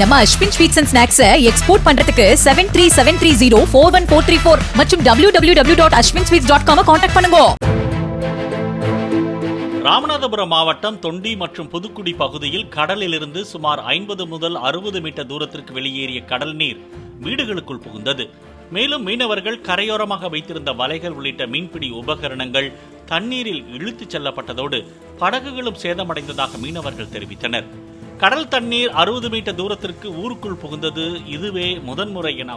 நம்ம Ashwin sweets and ஸ்நாக்ஸை export பண்றதுக்கு seven three seven three zero four one four three four மற்றும் W W W dot Ashwin sweets dot com contact பண்ணுங்க. ராமநாதபுரம் மாவட்டம் தொண்டி மற்றும் புதுக்குடி பகுதியில் கடலிலிருந்து சுமார் ஐம்பது முதல் அறுபது மீட்டர் தூரத்திற்கு வெளியேறிய கடல் நீர் வீடுகளுக்குள் புகுந்தது. மேலும் மீனவர்கள் கரையோரமாக வைத்திருந்த வலைகள் உள்ளிட்ட மீன்பிடி உபகரணங்கள் தண்ணீரில் இழுத்துச் செல்லப்பட்டதோடு படகுகளும் சேதமடைந்ததாக மீனவர்கள் தெரிவித்தனர். கடல் தண்ணீர் அறுபது மீட்டர் தூரத்திற்கு ஊருக்குள் புகுந்தது இதுவே முதன்முறை என